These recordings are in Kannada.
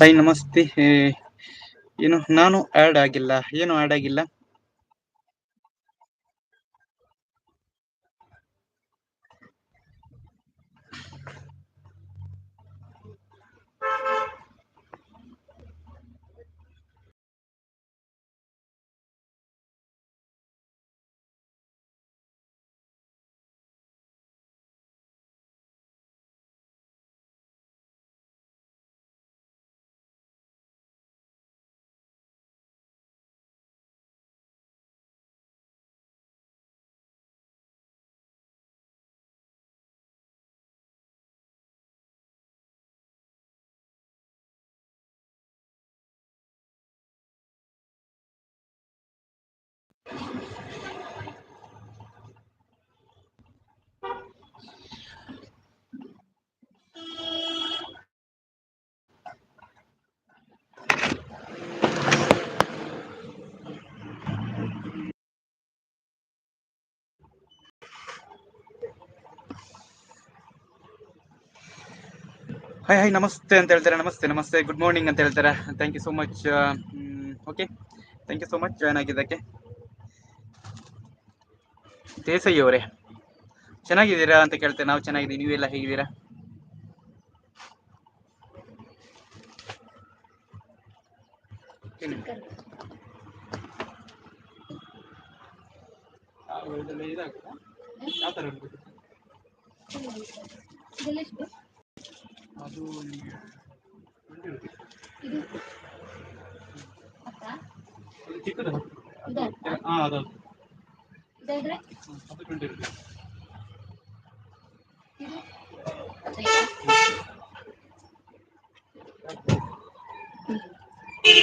ಹಾಯ್ ನಮಸ್ತೆ. ಏನು ನಾನು ಆ್ಯಡ್ ಆಗಿಲ್ಲ. ಏನು ಆ್ಯಡ್ ಆಗಿಲ್ಲ? ಹಾಯ್ ಹಾಯ್ ನಮಸ್ತೆ ಅಂತ ಹೇಳ್ತಾರೆ, ನಮಸ್ತೆ ನಮಸ್ತೆ ಗುಡ್ ಮಾರ್ನಿಂಗ್ ಅಂತ ಹೇಳ್ತಾರೆ. Thank you so much okay thank you so much join ಆಗಿದ್ದಕ್ಕೆ. ದೇಸಾಯಿ ಅವರೇ ಚೆನ್ನಾಗಿದ್ದೀರಾ ಅಂತ ಕೇಳ್ತೇನೆ. ನಾವು ಚೆನ್ನಾಗಿದ್ದೀವಿ. ನೀವೆಲ್ಲ ಹೇಗಿದ್ದೀರಾ? ಅದು ಚಿಕ್ಕದು. ಇದಾ? ಅದು ಇದಾದ್ರೆ ಅದು ಇದು ಹತ್ತೈತಾ? ಹ್ಮ್. ಇದು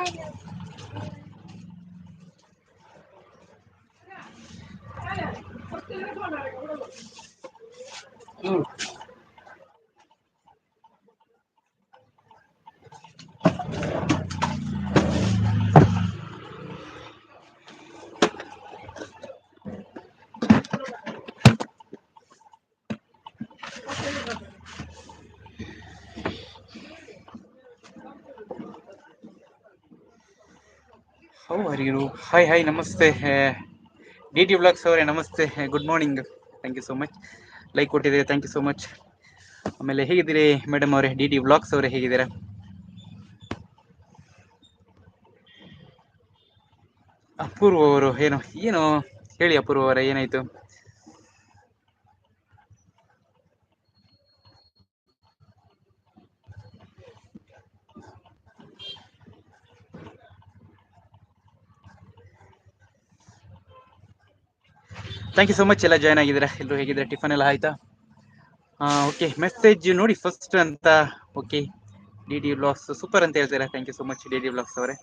ಹ್ಮ್. ಯು ಹಾಯ್ ಹಾಯ್ ನಮಸ್ತೆ. ಡಿ ಟಿ ಬ್ಲಾಗ್ಸ್ ಅವರೇ, ನಮಸ್ತೆ. Good morning thank you so much like ಕೊಟ್ಟಿದ್ದೀರಿ ಥ್ಯಾಂಕ್ ಯು ಸೋ ಮಚ್ ಆಮೇಲೆ ಹೇಗಿದ್ದೀರಿ ಮೇಡಮ್ ಅವರೇ? ಡಿ ಟಿ ಬ್ಲಾಗ್ಸ್ ಅವರೇ ಹೇಗಿದ್ದೀರಾ? ಅಪೂರ್ವ ಅವರು, ಏನು ಏನು? ಹೇಳಿ ಅಪೂರ್ವ ಅವರೇ, ಏನಾಯ್ತು? ಥ್ಯಾಂಕ್ ಯು ಸೊ ಮಚ್ ಎಲ್ಲ ಜಾಯ್ನ್ ಆಗಿದ್ದೀರಾ? ಎಲ್ಲರೂ ಹೇಗಿದ್ದೀರಾ? ಟಿಫನ್ ಎಲ್ಲ ಆಯ್ತಾ? ಓಕೆ ಮೆಸೇಜ್ ನೋಡಿ ಫಸ್ಟ್ ಅಂತ okay D D vlogs super ಅಂತ ಹೇಳ್ತೀರಾ? Thank you so much D D vlogs ಅವರೇ.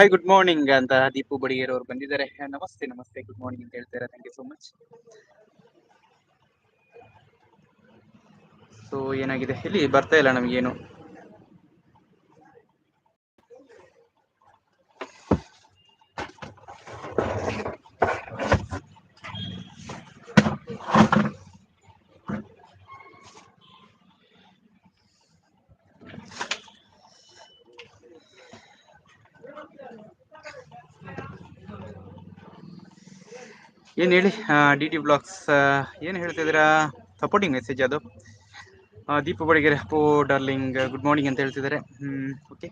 ಹಾಯ್ ಗುಡ್ ಮಾರ್ನಿಂಗ್ ಅಂತ ದೀಪು ಬಡಿಗೇರ್ ಅವರು ಬಂದಿದ್ದಾರೆ. ನಮಸ್ತೆ ನಮಸ್ತೆ ಗುಡ್ ಮಾರ್ನಿಂಗ್ ಅಂತ ಹೇಳ್ತಾರೆ thank you so much so ಏನಾಗಿದೆ? ಇಲ್ಲಿ ಬರ್ತಾ ಇಲ್ಲ ನಮಗೇನು. ಏನು ಹೇಳಿ? ಡಿ ಟಿ ಬ್ಲಾಗ್ಸ್ ಏನು ಹೇಳ್ತಿದ್ದೀರಾ ಸಪೋರ್ಟಿಂಗ್ ಮೆಸೇಜ್ ಅದು. ದೀಪ ಬಡಿಗೆರೆ ಪೋ ಡಾರ್ಲಿಂಗ್ ಗುಡ್ ಮಾರ್ನಿಂಗ್ ಅಂತ ಹೇಳ್ತಿದ್ದಾರೆ. ಹ್ಞೂ okay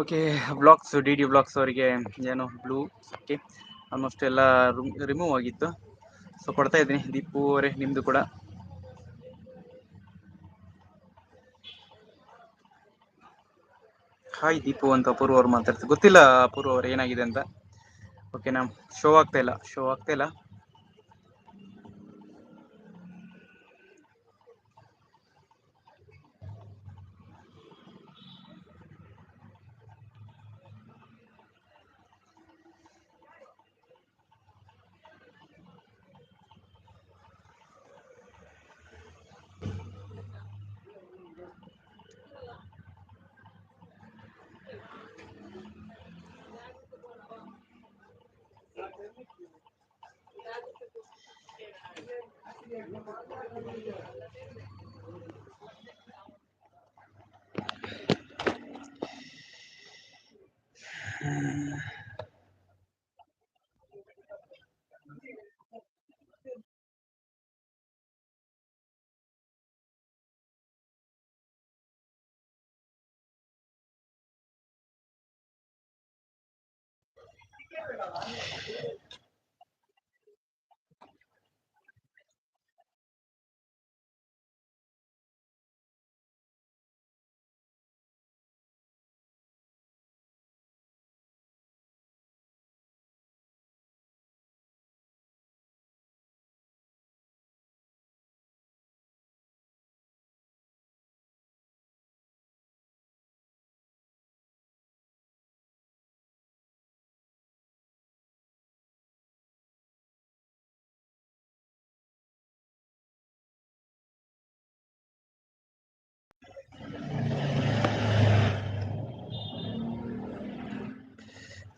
okay blocks D D blocks ಅವರಿಗೆ ಏನು ಬ್ಲೂ ಓಕೆ ಆಲ್ಮೋಸ್ಟ್ ಎಲ್ಲ ರಿಮೂವ್ ಆಗಿತ್ತು. ಸೊ ಕೊಡ್ತಾ ಇದ್ದೀನಿ ದೀಪು ಅವರೇ ನಿಮ್ಮದು ಕೂಡ. ಹಾಯ್ ದೀಪು ಅಂತ ಅಪೂರ್ವ ಅವ್ರು ಮಾತಾಡ್ತಾರೆ. ಗೊತ್ತಿಲ್ಲ ಅಪೂರ್ವ ಅವ್ರು ಏನಾಗಿದೆ ಅಂತ. ಓಕೆ ನಾ ಶೋ ಆಗ್ತಾ ಇಲ್ಲ ಶೋ ಆಗ್ತಾ ಇಲ್ಲ. Uh,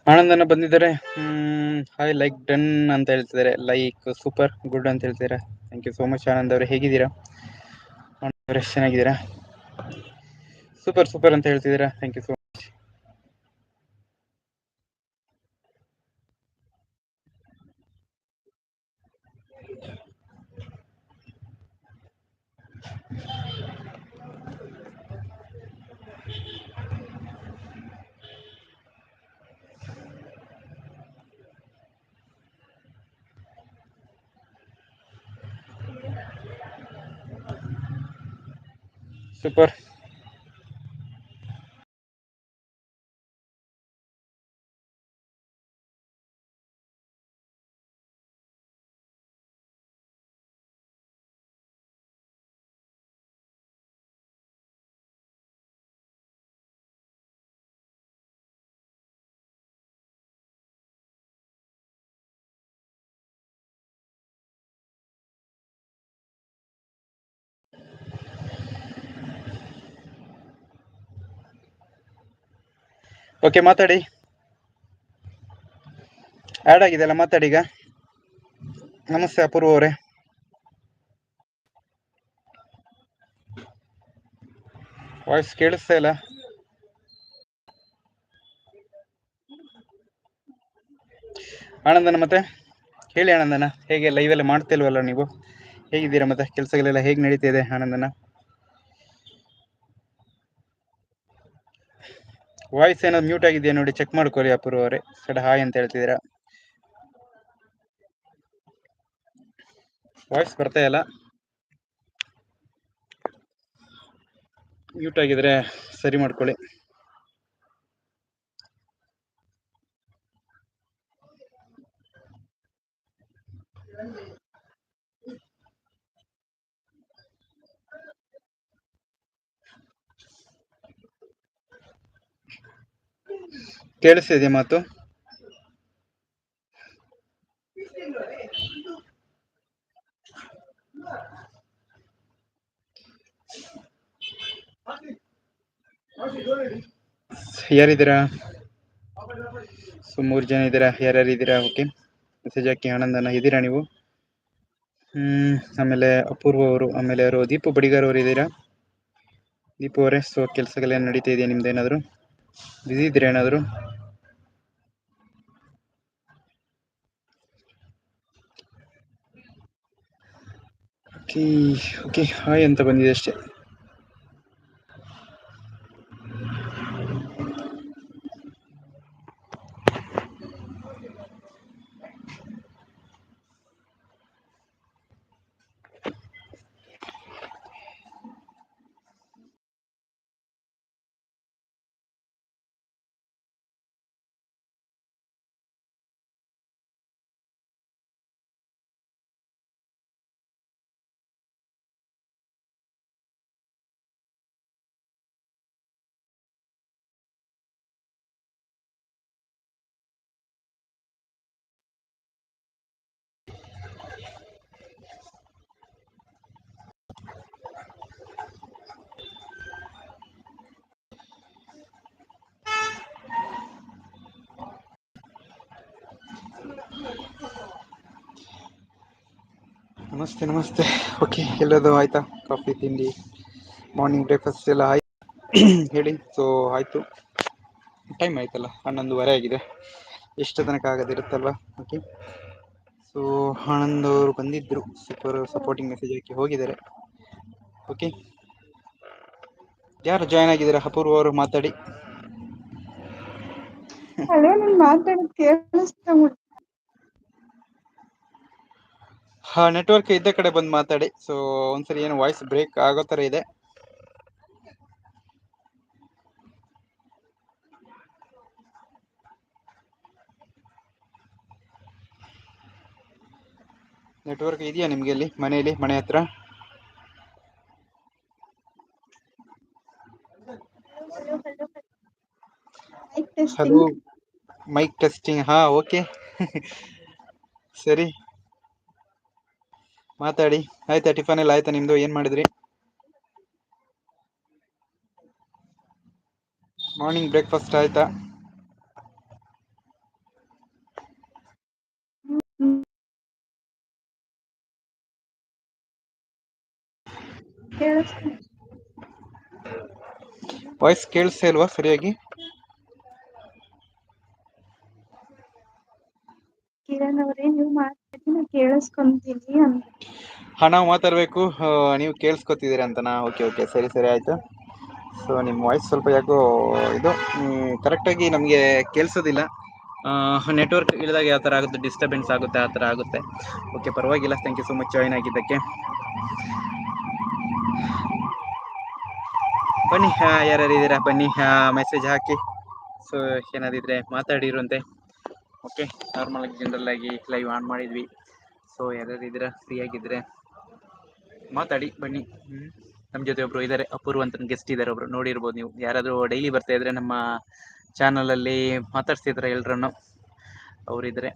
ಆನಂದನ ಬಂದಿದ್ದಾರೆ. ಹಾಯ್ ಲೈಕ್ ಡನ್ ಅಂತ ಹೇಳ್ತಿದ್ದಾರೆ. ಲೈಕ್ ಸೂಪರ್ ಗುಡ್ ಅಂತ ಹೇಳ್ತಿದ್ದಾರೆ. Thank you so much Anand ಅವರೇ. ಹೇಗಿದ್ದೀರಾ? ಆನಂದ್ ಅವರೇ, ಚೆನ್ನಾಗಿದ್ದೀರಾ? ಸೂಪರ್ ಸೂಪರ್ ಅಂತ ಹೇಳ್ತಿದ್ದೀರಾ? Thank you so much okay ಮಾತಾಡಿ. ಆ್ಯಡ್ ಆಗಿದೆಯಲ್ಲ, ಮಾತಾಡಿ ಈಗ. ನಮಸ್ತೆ ಅಪೂರ್ವ ಅವರೇ. ವಾಯ್ಸ್ ಕೇಳಿಸ್ತಾ ಇಲ್ಲ. ಆನಂದನ ಮತ್ತೆ? ಹೇಳಿ ಆನಂದನ, ಹೇಗೆ ಲೈವ್ ಎಲ್ಲ ಮಾಡ್ತಿಲ್ವಲ್ಲ ನೀವು? ಹೇಗಿದ್ದೀರಾ ಮತ್ತೆ? ಕೆಲಸಗಳೆಲ್ಲ ಹೇಗೆ ನಡೀತಿದೆ ಆನಂದನ? ವಾಯ್ಸ್ ಏನಾದ್ರು ಮ್ಯೂಟ್ ಆಗಿದೆಯಾ ನೋಡಿ ಚೆಕ್ ಮಾಡ್ಕೊಳ್ಳಿ ಅಪೂರ್ವ ಅವರೇ. ಸಡ ಹಾಯ್ ಅಂತ ಹೇಳ್ತಿದ್ದೀರಾ? ವಾಯ್ಸ್ ಬರ್ತಾ ಇಲ್ಲ. ಮ್ಯೂಟ್ ಆಗಿದ್ರೆ ಸರಿ ಮಾಡ್ಕೊಳ್ಳಿ. ಕೇಳಿಸ್ತಿದೆಯಾ ಮಾತು? ಯಾರಿದ್ದೀರಾ? ಸೊ ಮೂರು ಜನ ಇದ್ದೀರಾ? ಯಾರ್ಯಾರು ಇದ್ದೀರಾ ಓಕೆ. ಮೆಸೇಜ್ ಹಾಕಿ ಆನಂದನ ಇದ್ದೀರಾ ನೀವು? ಆಮೇಲೆ ಅಪೂರ್ವ ಅವರು, ಆಮೇಲೆ ಅವರು, ದೀಪು ಬಡಿಗಾರ್ ಅವರು ಇದ್ದೀರಾ? ದೀಪು ಅವರೇ ಸೊ ಕೆಲಸಗಳೆಲ್ಲ ನಡೀತಾ ಇದೆಯಾ ನಿಮ್ದು ಏನಾದರೂ? ಬಿಸಿ ಇದ್ದೀರಾ ಏನಾದ್ರು? ಓಕೆ ಓಕೆ ಹಾಯ್ ಅಂತ ಬಂದಿದೆ ಅಷ್ಟೇ ನಮಸ್ತೆ ನಮಸ್ತೆ. ಓಕೆ, ಎಲ್ಲದು ಆಯ್ತಾ? ಕಾಫಿ, ತಿಂಡಿ ಮಾರ್ನಿಂಗ್ ಬ್ರೇಕ್ಫಾಸ್ಟ್ ಎಲ್ಲ ಆಯ್ತು ಹೇಳಿ ಸೊ ಆಯಿತು. ಟೈಮ್ ಆಯ್ತಲ್ಲ, ಹನ್ನೊಂದುವರೆ ಆಗಿದೆ. ಎಷ್ಟು ತನಕ ಆಗೋದಿರುತ್ತಲ್ವ? ಓಕೆ ಸೊ ಆನಂದ್ ಅವರು ಬಂದಿದ್ದರು ಸೂಪರ್ ಸಪೋರ್ಟಿಂಗ್ ಮೆಸೇಜ್ ಹಾಕಿ ಹೋಗಿದ್ದಾರೆ. ಓಕೆ ಯಾರು ಜಾಯ್ನ್ ಆಗಿದ್ದಾರೆ? ಅಪೂರ್ವ ಅವರು ಮಾತಾಡಿ. ಹಲೋ ನಾನು ಮಾತಾಡೋದು ಕೇಳಿಸ್ತಾ ಹಾ ನೆಟ್ವರ್ಕ್ ಇದ್ದ ಕಡೆ ಬಂದು ಮಾತಾಡಿ. ಸೊ ಒಂದ್ಸರಿ ಏನು ವಾಯ್ಸ್ ಬ್ರೇಕ್ ಆಗೋ ತರ ಇದೆ. ನೆಟ್ವರ್ಕ್ ಇದೆಯಾ ನಿಮ್ಗೆ ಇಲ್ಲಿ ಮನೆಯಲ್ಲಿ ಮನೆ ಹತ್ರ? ಹಲೋ ಮೈಕ್ ಟೆಸ್ಟಿಂಗ್ ಹಾ ಓಕೆ ಸರಿ. ಮಾತಾಡಿ. ಆಯ್ತಾ ಟಿಫನ್ ಎಲ್ಲ ಆಯ್ತಾ ನಿಮ್ದು? ಏನ್ ಮಾಡಿದ್ರಿ? ಮಾರ್ನಿಂಗ್ ಬ್ರೇಕ್ಫಾಸ್ಟ್ ಆಯ್ತಾ? ವಾಯ್ಸ್ ಕೇಳಿಸ್ತಾ ಇಲ್ವಾ ಸರಿಯಾಗಿ? ಕಿರಣ್ ಅವರೇ, ನೀವು ಮಾತಾಡಿ ನಾ ಕೇಳಿಸ್ಕೊಂತೀನಿ ಅಂತ. ಹಾ ನಾವು ಮಾತಾಡ್ಬೇಕು ನೀವು ಕೇಳಿಸ್ಕೊತಿದ್ದೀರಾ ಅಂತನಾ ಓಕೆ ಓಕೆ, ಸರಿ ಸರಿ, ಆಯ್ತು. ಸೊ ನಿಮ್ಮ ವಾಯ್ಸ್ ಸ್ವಲ್ಪ ಯಾಕೋ ಇದು ಕರೆಕ್ಟಾಗಿ ನಮಗೆ ಕೇಳಿಸೋದಿಲ್ಲ. ನೆಟ್ವರ್ಕ್ ಇಳಿದಾಗ ಯಾವ ಥರ ಆಗುತ್ತೆ ಡಿಸ್ಟರ್ಬೆನ್ಸ್ ಆಗುತ್ತೆ, ಆ ಥರ ಆಗುತ್ತೆ. ಓಕೆ, ಪರವಾಗಿಲ್ಲ. Thank you so much join ಆಗಿದ್ದಕ್ಕೆ. ಬನ್ನಿ ಯಾರ್ಯಾರು ಇದ್ದೀರಾ? ಬನ್ನಿ ಮೆಸೇಜ್ ಹಾಕಿ. ಸೊ ಏನಾದಿದ್ರೆ ಮಾತಾಡಿರುವಂತೆ ಓಕೆ ನಾರ್ಮಲ್ ಆಗಿ ಜನರಲ್ ಆಗಿ ಲೈವ್ ಆನ್ ಮಾಡಿದ್ವಿ. ಸೊ ಯಾರ್ಯಾರು ಇದ್ದೀರಾ ಫ್ರೀ ಆಗಿದ್ರೆ ಮಾತಾಡಿ ಬನ್ನಿ. ಹ್ಞೂ ನಮ್ಮ ಜೊತೆ ಒಬ್ರು ಇದ್ದಾರೆ ಅಪೂರ್ವ ಅಂತ ಗೆಸ್ಟ್ ಇದಾರೆ ಒಬ್ರು ನೋಡಿರ್ಬೋದು ನೀವು. ಯಾರಾದರೂ ಡೈಲಿ ಬರ್ತಾ ಇದ್ರೆ ನಮ್ಮ ಚಾನಲ್ ಅಲ್ಲಿ ಮಾತಾಡ್ತಿದ್ರೆ ಎಲ್ರನ್ನು. ಅವರಿದ್ರೆ.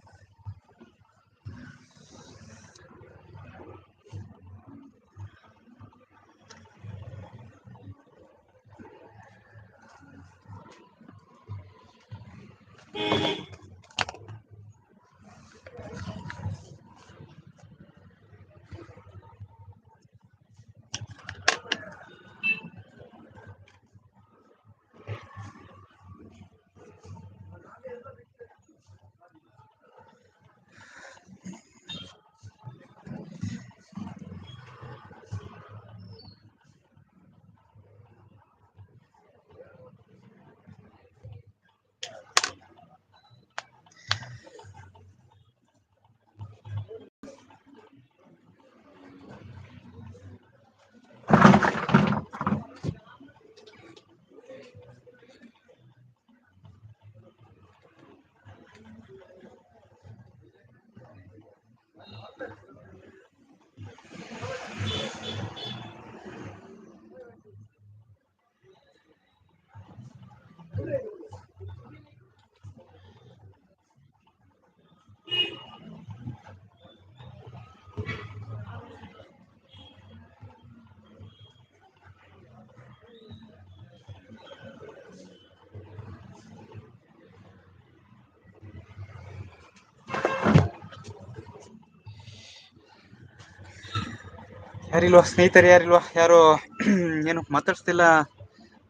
ಯಾರಿಲ್ವಾ ಸ್ನೇಹಿತರು, ಯಾರಿಲ್ವಾ? ಯಾರು ಏನು ಮಾತಾಡ್ಸ್ತಿಲ್ಲ,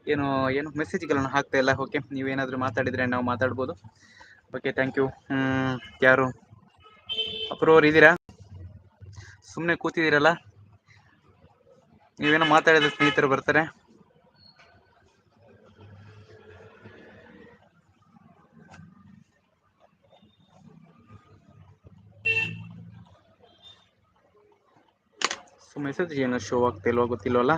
ಏನು ಏನು ಮೆಸೇಜ್ಗಳನ್ನು ಹಾಕ್ತಾ ಇಲ್ಲ. ಓಕೆ ನೀವೇನಾದರೂ ಮಾತಾಡಿದ್ರೆ ನಾವು ಮಾತಾಡ್ಬೋದು. ಓಕೆ ಥ್ಯಾಂಕ್ ಯು ಯಾರು? ಅಪ್ರೂವರ್ ಇದ್ದೀರಾ? ಸುಮ್ಮನೆ ಕೂತಿದ್ದೀರಲ್ಲ? ನೀವೇನೋ ಮಾತಾಡಿದ್ರೆ ಸ್ನೇಹಿತರು ಬರ್ತಾರೆ. ಸೊ ಮೆಸೇಜ್ ಏನು ಶೋ ಆಗ್ತಿಲ್ವ ಗೊತ್ತಿಲ್ವಲ್ಲ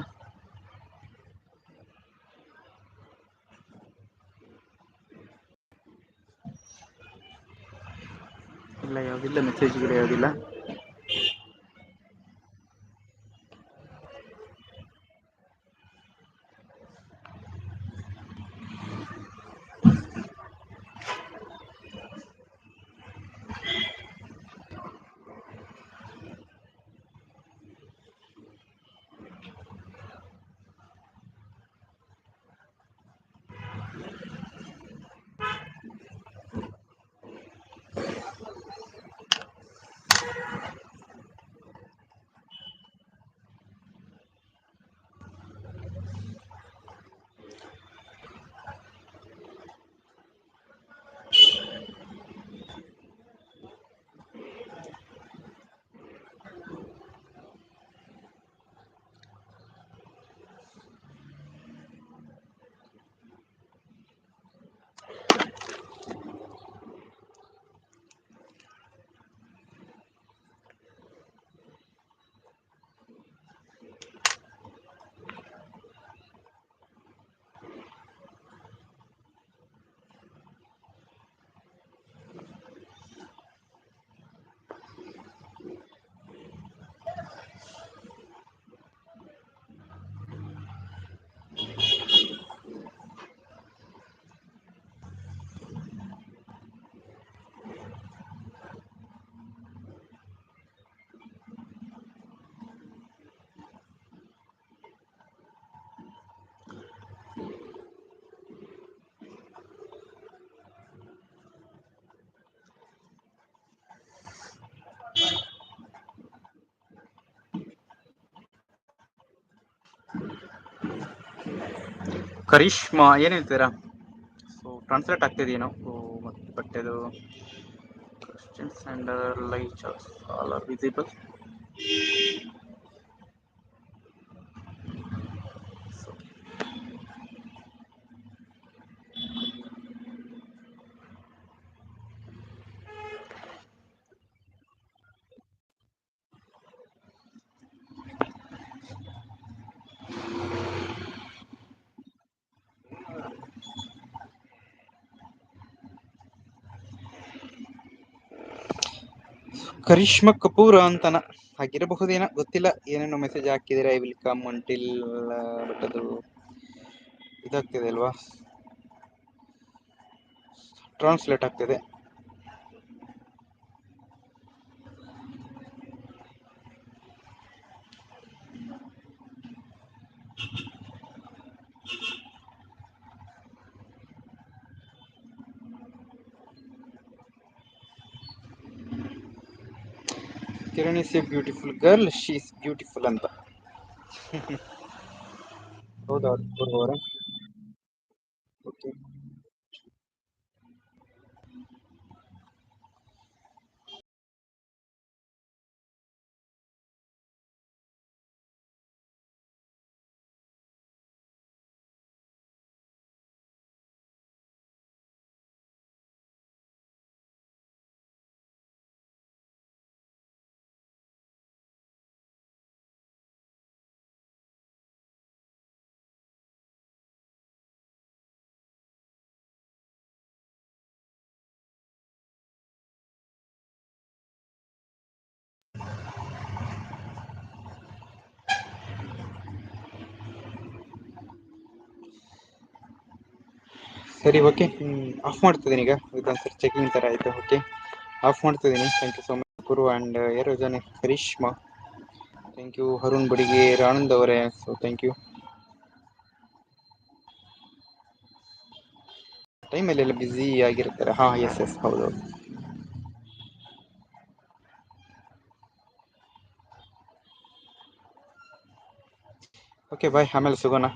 ಇಲ್ಲ ಯಾವುದಿಲ್ಲ ಮೆಸೇಜ್ಗಳು ಯಾವುದಿಲ್ಲ ಕರಿಷ್ಮಾ ಏನ್ ಹೇಳ್ತೀರಾ? ಸೊ ಟ್ರಾನ್ಸ್ಲೇಟ್ ಆಗ್ತಿದೆಯೇನೋ ಬಟ್ ಇದು Christians and light all are visible Karishma Kapoor ಅಂತನ. ಹಾಗಿರಬಹುದೇನ ಗೊತ್ತಿಲ್ಲ. ಏನೇನೋ ಮೆಸೇಜ್ ಹಾಕಿದ್ರೆ I will come until but ಅದು ಇದಾಗ್ತಿದೆ ಅಲ್ವಾ? ಟ್ರಾನ್ಸ್ಲೇಟ್ ಆಗ್ತಿದೆ. Kiran is a beautiful girl she is beautiful ಅಂತ ಹೌದಾ ಅವರೇ ಓಕೆ ಸರಿ ಓಕೆ ಆಫ್ ಮಾಡ್ತಿದ್ದೀನಿ ಈಗ. ಸರ್ ಚೆಕಿಂಗ್ ಥರ ಆಯಿತು. ಓಕೆ ಆಫ್ ಮಾಡ್ತಿದ್ದೀನಿ. ಥ್ಯಾಂಕ್ ಯು ಸೊ ಮಚ್ ಗುರು ಆ್ಯಂಡ್ ಯಾರು ಜನ ಕರಿಷ್ಮಾ ಥ್ಯಾಂಕ್ ಯು ಅರುಣ್ ಬಡಿಗೆ ಆನಂದ್ ಅವರೇ. ಸೊ ಥ್ಯಾಂಕ್ ಯು ಟೈಮಲ್ಲೆಲ್ಲ ಬ್ಯುಸಿ ಆಗಿರ್ತಾರೆ. ಹಾಂ ಎಸ್ ಎಸ್ ಹೌದು ಓಕೆ ಬಾಯ್ ಆಮೇಲೆ ಸಿಗೋಣ.